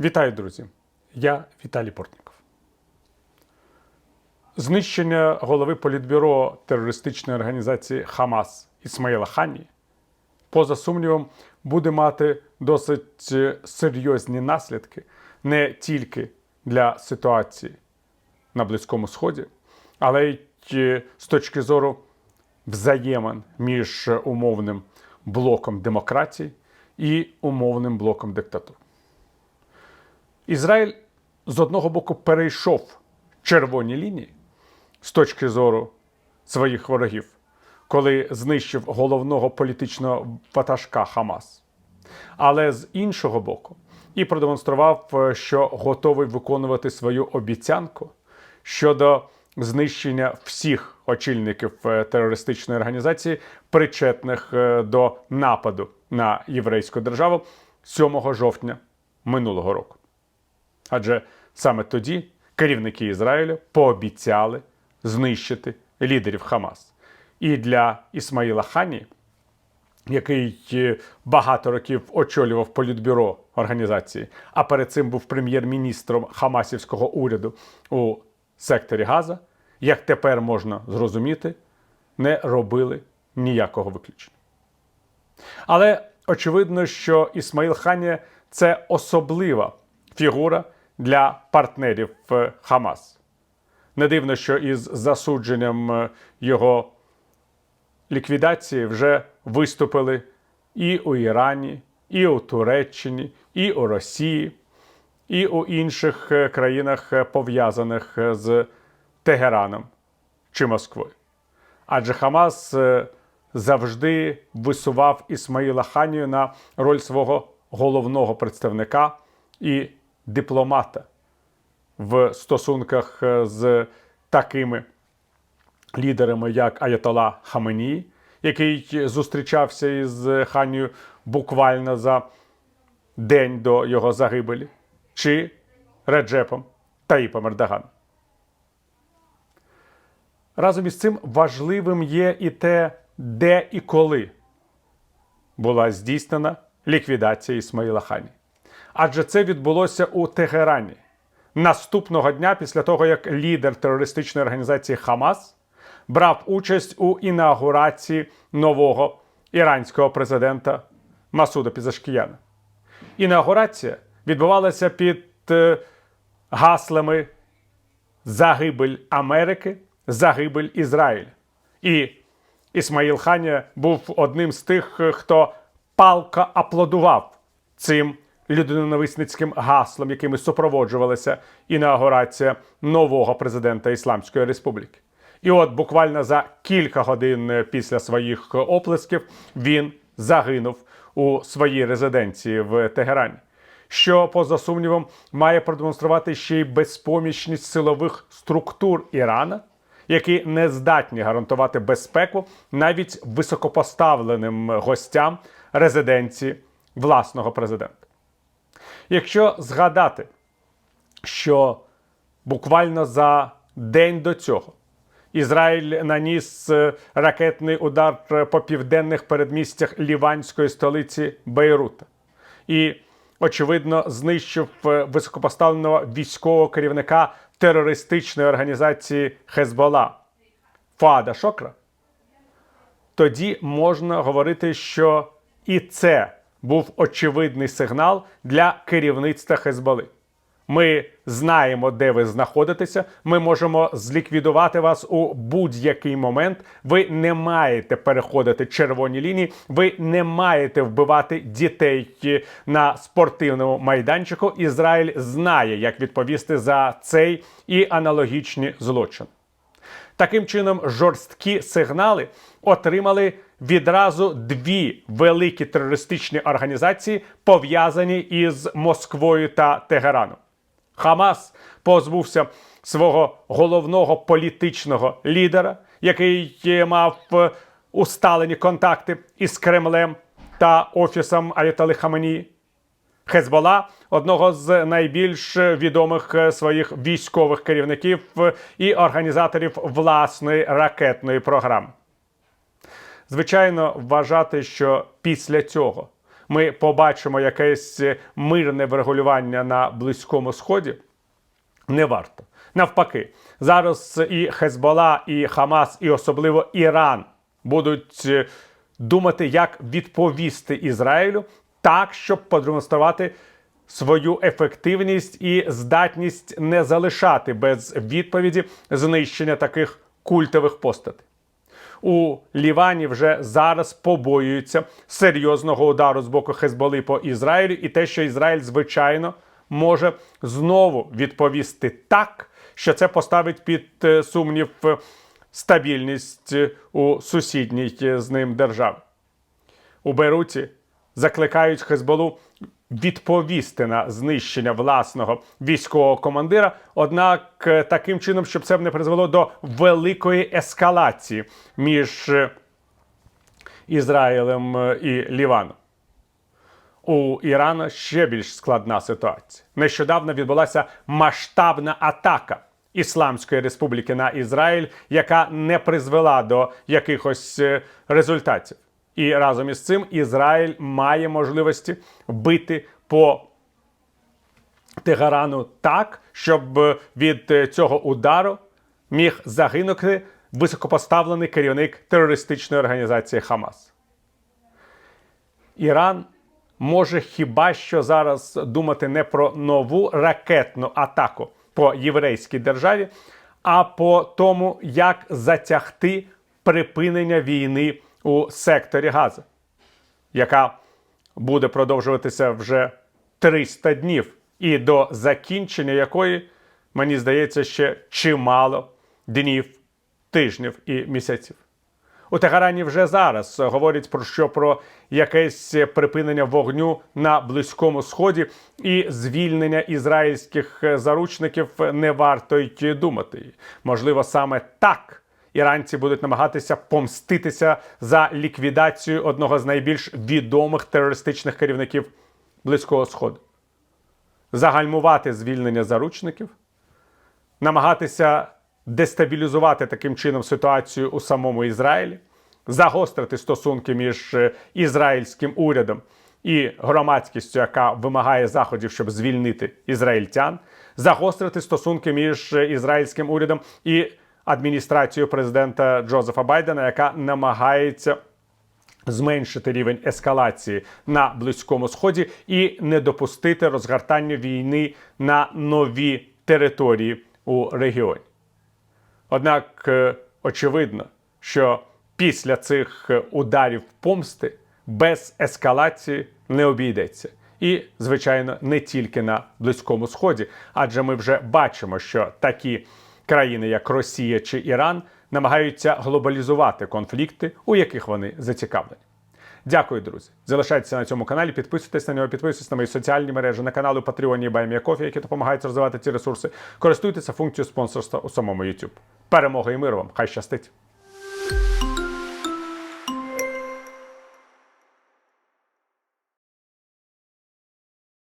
Вітаю, друзі! Я Віталій Портніков. Знищення голови політбюро терористичної організації Хамас Ісмаїла Хані, поза сумнівом, буде мати досить е, серйозні наслідки не тільки для ситуації на Близькому Сході, але й е, з точки зору взаємин між умовним блоком демократії і умовним блоком диктатур. Ізраїль з одного боку перейшов червоні лінії з точки зору своїх ворогів, коли знищив головного політичного ватажка Хамас. Але з іншого боку, і продемонстрував, е, що готовий виконувати свою обіцянку щодо знищення всіх очільників е, терористичної організації, причетних е, до нападу на єврейську державу 7 жовтня минулого року. Адже саме тоді керівники Ізраїлю пообіцяли знищити лідерів Хамас. І для Ісмаїла Хані, який е, багато років очолював політбюро організації, а перед цим був прем'єр-міністром Хамасівського уряду у секторі Газа, як тепер можна зрозуміти, не робили ніякого виключення. Але очевидно, що Ісмаїл Ханія це особлива фігура для партнерів е, Хамас. Не дивно, що із засудженням е, його ліквідації вже виступили і у Ірані, і у Туреччині, і у Росії, і у інших е, країнах, пов'язаних з Тегераном чи Москвою. Адже Хамас завжди висував Ісмаїла Ханію на роль свого головного представника і дипломата в стосунках е, з такими лідерами, як Аятола Хаменії, який зустрічався із Ханією буквально за день до його загибелі, чи Реджепом Таїпом Ердоганом. Разом із цим важливим є і те, де і коли була здійснена ліквідація Ісмаїла Хані. Адже це відбулося у Тегерані наступного дня після того, як лідер терористичної організації Хамас брав участь у інаугурації нового іранського президента Масуда Пізашкіяна. Інаугурація відбувалася під е, гаслами загибель Америки, загибель Ізраїля. І Ісмаїл Ханія був одним з тих, хто палко аплодував цим людиноненависницьким гаслом, якими супроводжувалася інаугурація нового президента Ісламської Республіки. І от буквально за кілька годин після своїх оплесків він загинув у своїй резиденції в Тегерані що, поза сумнівом, має продемонструвати ще й безпомічність силових структур Ірана, які не здатні гарантувати безпеку навіть високопоставленим гостям резиденції власного президента. Якщо згадати, що буквально за день до цього Ізраїль наніс е, ракетний удар по південних передмістях ліванської столиці Бейрута. І очевидно, знищив е, високопоставленого військового керівника терористичної організації Хезбола Фаада Шокра, тоді можна говорити, що і це був очевидний сигнал для керівництва Хезболи. Ми знаємо, де ви знаходитеся. Ми можемо зліквідувати вас у будь-який момент. Ви не маєте переходити червоні лінії, ви не маєте вбивати дітей на спортивному майданчику. Ізраїль знає, як відповісти за цей і аналогічні злочини. Таким чином, жорсткі сигнали отримали відразу дві великі терористичні організації, пов'язані із Москвою та Тегераном. Хамас позбувся свого головного політичного лідера, який е, мав е, усталені контакти із Кремлем та офісом Аятоли Хаменії. Хезбола одного з найбільш відомих е, своїх військових керівників і організаторів власної ракетної програми. Звичайно, вважати, що після цього ми побачимо якесь мирне врегулювання на Близькому Сході, не варто. Навпаки, зараз і Хезбола, і Хамас, і особливо Іран будуть е, думати, як відповісти Ізраїлю так, щоб продемонструвати свою ефективність і здатність не залишати без відповіді знищення таких культових постатей. У Лівані вже зараз побоюються серйозного удару з боку Хезболи по Ізраїлю, і те, що Ізраїль, звичайно, може знову відповісти так, що це поставить під е, сумнів е, стабільність е, у сусідній з ним державі. У Бейруті закликають Хезболу відповісти на знищення власного військового командира, однак е, таким чином, щоб це не призвело до великої ескалації між е, Ізраїлем е, і Ліваном. У Ірана ще більш складна ситуація. Нещодавно відбулася масштабна атака Ісламської республіки на Ізраїль, яка не призвела до якихось результатів. І разом із цим Ізраїль має можливості бити по Тегерану так, щоб від е, цього удару міг загинути високопоставлений керівник терористичної організації Хамас. Іран може хіба що зараз думати не про нову ракетну атаку по єврейській державі, а по тому, як затягти припинення війни у секторі Гази, яка буде продовжуватися вже 300 днів, і до закінчення якої, мені здається, ще чимало днів, тижнів і місяців. У Тегерані вже зараз говорять про що про якесь припинення вогню на близькому сході і звільнення ізраїльських заручників не варто й думати. Можливо, саме так іранці будуть намагатися помститися за ліквідацію одного з найбільш відомих терористичних керівників близького сходу, загальмувати звільнення заручників, намагатися дестабілізувати таким чином ситуацію у самому Ізраїлі, загострити стосунки між е, ізраїльським урядом і громадськістю, яка вимагає заходів, щоб звільнити ізраїльтян, загострити стосунки між е, ізраїльським урядом і адміністрацією президента Джозефа Байдена, яка намагається зменшити рівень ескалації на близькому сході і не допустити розгортання війни на нові території у регіоні. Однак е, очевидно, що після цих е, ударів помсти без ескалації не обійдеться. І, звичайно, не тільки на Близькому Сході, адже ми вже бачимо, що такі країни, як Росія чи Іран, намагаються глобалізувати конфлікти, у яких вони зацікавлені. Дякую, друзі. Залишайтеся на цьому каналі, підписуйтесь на нього, підписуйтесь на мої соціальні мережі, на канали Patreon і Кофі, які допомагають розвивати ці ресурси. Користуйтеся функцією спонсорства у самому YouTube. Перемоги і миру вам! Хай щастить!